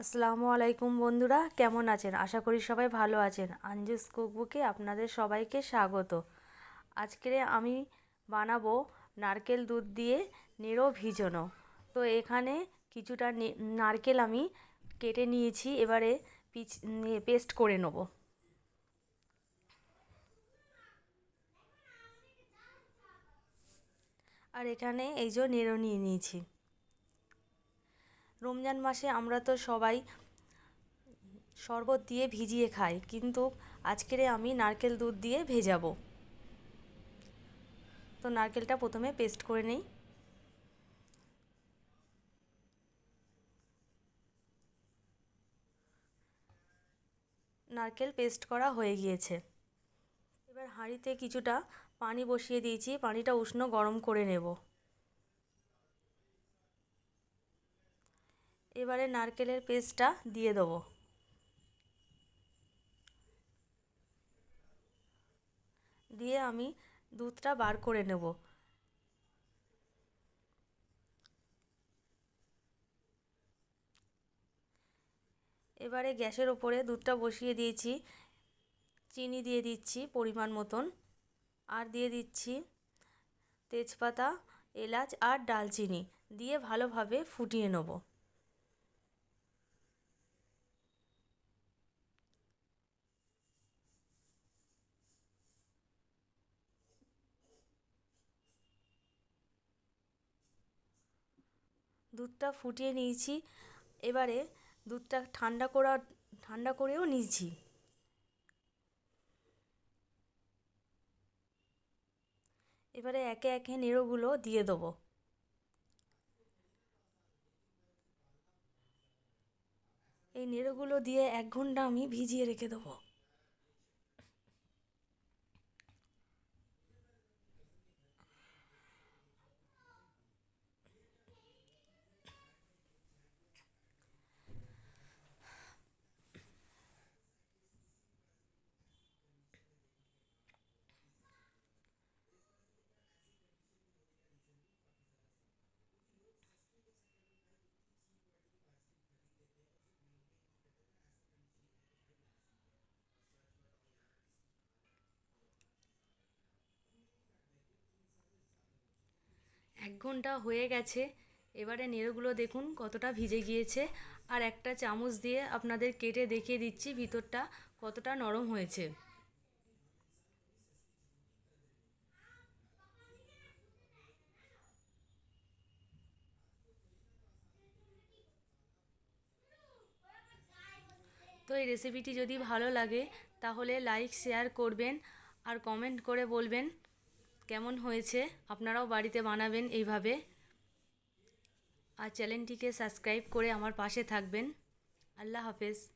আসসালামু আলাইকুম বন্ধুরা, কেমন আছেন? আশা করি সবাই ভালো আছেন। আঞ্জুস কুকবুকে আপনাদের সবাইকে স্বাগত। আজকে আমি বানাবো নারকেল দুধ দিয়ে নেড়ো ভিজানো। তো এখানে কিছুটা নারকেল আমি কেটে নিয়েছি, এবারে পিচ পেস্ট করে নেব। আর এখানে এই যে নেড়ো নিয়ে নিয়েছি। রমজান মাসে আমরা তো সবাই শরবত দিয়ে ভিজিয়ে খাই, কিন্তু আজকেরে আমি নারকেল দুধ দিয়ে ভেজাবো। তো নারকেলটা প্রথমে পেস্ট করে নেই। নারকেল পেস্ট করা হয়ে গিয়েছে। এবার হাঁড়িতে কিছুটা পানি বসিয়ে দিয়েছি, পানিটা উষ্ণ গরম করে নেব। এবারে নারকেলের পেস্টটা দিয়ে দেবো। দিয়ে আমি দুধটা বার করে নেব। এবারে গ্যাসের ওপরে দুধটা বসিয়ে দিয়েছি। চিনি দিয়ে দিচ্ছি পরিমাণ মতন। আর দিয়ে দিচ্ছি তেজপাতা, এলাচ আর ডালচিনি। দিয়ে ভালোভাবে ফুটিয়ে নেব। দুধটা ফুটিয়ে নিয়েছি। এবারে দুধটা ঠান্ডা করা, ঠান্ডা করেও নিয়েছি। এবারে একে একে নেড়োগুলো দিয়ে দেবো। এই নেড়োগুলো দিয়ে এক ঘণ্টা আমি ভিজিয়ে রেখে দেবো। এক ঘণ্টা হয়ে গেছে। এবারে নেড়োগুলো দেখুন কতটা ভিজে গিয়েছে। আর একটা চামচ দিয়ে আপনাদের কেটে দেখিয়ে দিচ্ছি ভিতরটা কতটা নরম হয়েছে। তো এই রেসিপিটি যদি ভালো লাগে, তাহলে লাইক শেয়ার করবেন আর কমেন্ট করে বলবেন। কেমন হয়েছে? আপনারাও বাড়িতে বানাবেন এইভাবে। আর চ্যানেলটিকে সাবস্ক্রাইব করে আমার পাশে থাকবেন। আল্লাহ হাফেজ।